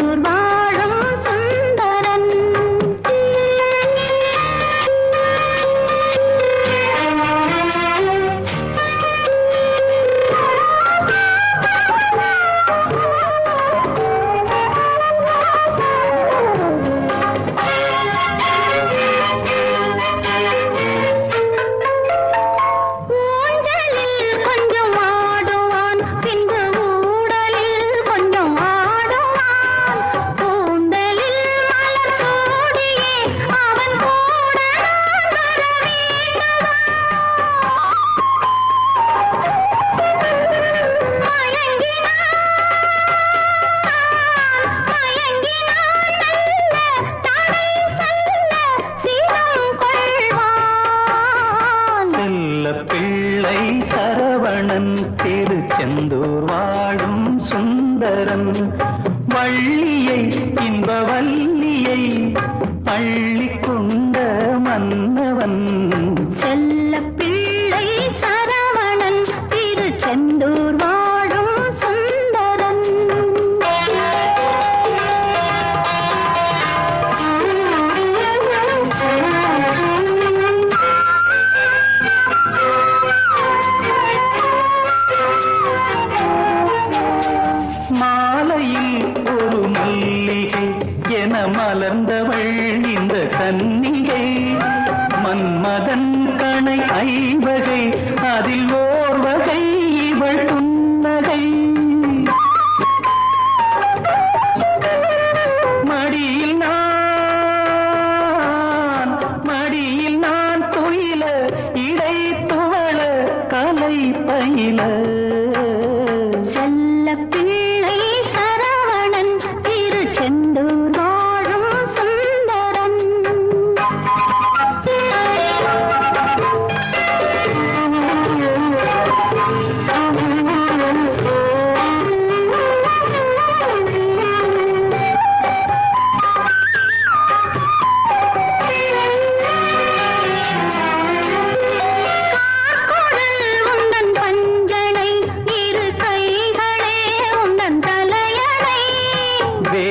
पूर्व சுந்தரன் திருச்செந்தூர் வாழும் சுந்தரன் வள்ளியை இன்பவல்லியை பள்ளி கொண்ட மன்னவன் மாலையில் ஒரு மல்லிகை என மலர்ந்தவள் இந்த கன்னிகை. மன்மதன் கணை ஐவகை அதில் ஓர்வகை இவள்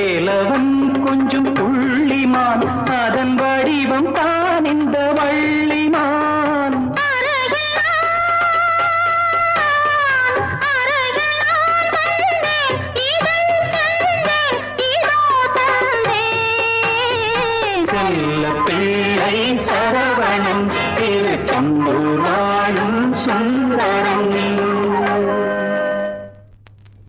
வேலவன் கொஞ்சம் புள்ளிமான் அதன் வடிவம் தான் இந்த வள்ளிமான். செல்ல பிள்ளை சரவணன் திருச்செந்தூர் வாழும் சுந்தரன்